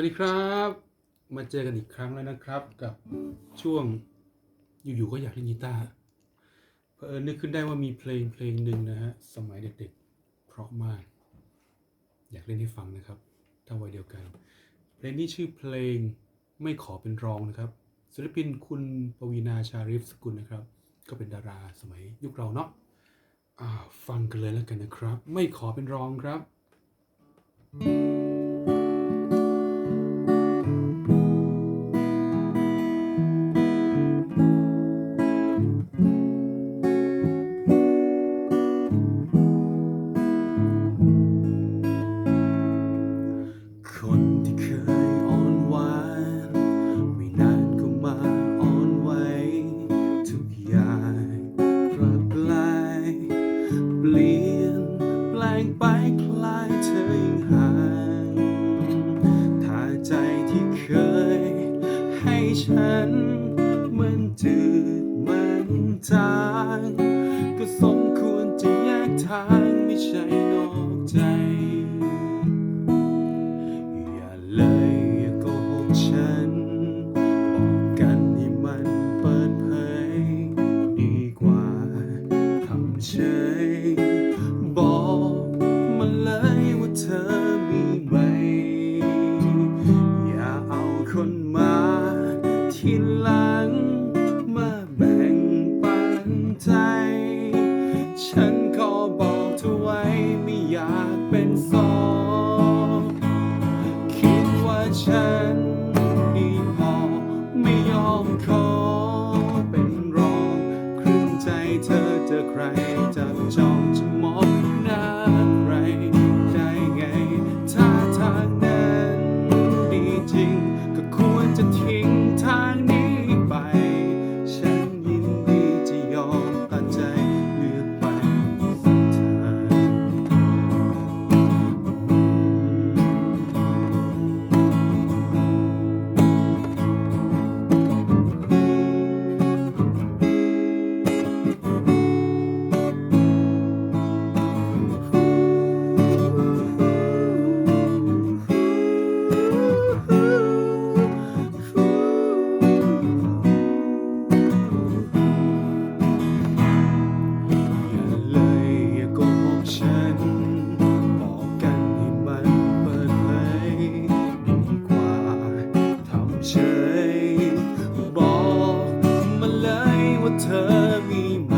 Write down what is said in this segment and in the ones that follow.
วัสดีครับ มาเจอกันอีกครั้งแล้วนะครับ กับช่วงอยู่ๆก็อยากเล่นกีตาร์เผอิญนึกขึ้นได้ว่ามีเพลงเพลงหนึ่งนะฮะสมัยเด็กๆ เพราะมาก อยากเล่นให้ฟังนะครับถ้าวัยเดียวกัน เพลงนี้ชื่อเพลงไม่ขอเป็นรองนะครับศิลปินคุณปวีนาชาริฟสกุลนะครับ ก็เป็นดาราสมัยยุคเราเนาะอ่าฟังกันเลยแล้วกันนะครับ ไม่ขอเป็นรองครับคน ฉัน มันจืดมันจางก็สม เธอเจอใครจับจอง 和迷茫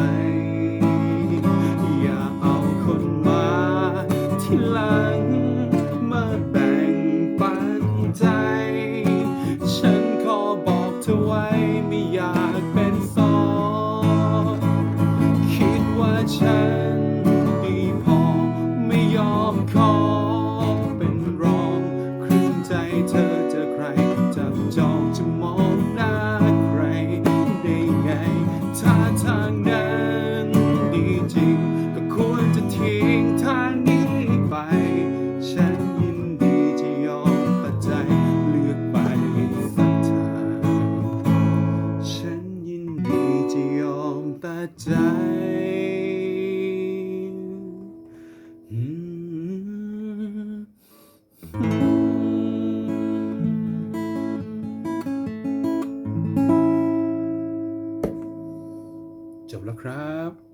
แต่ใจจบแล้วครับ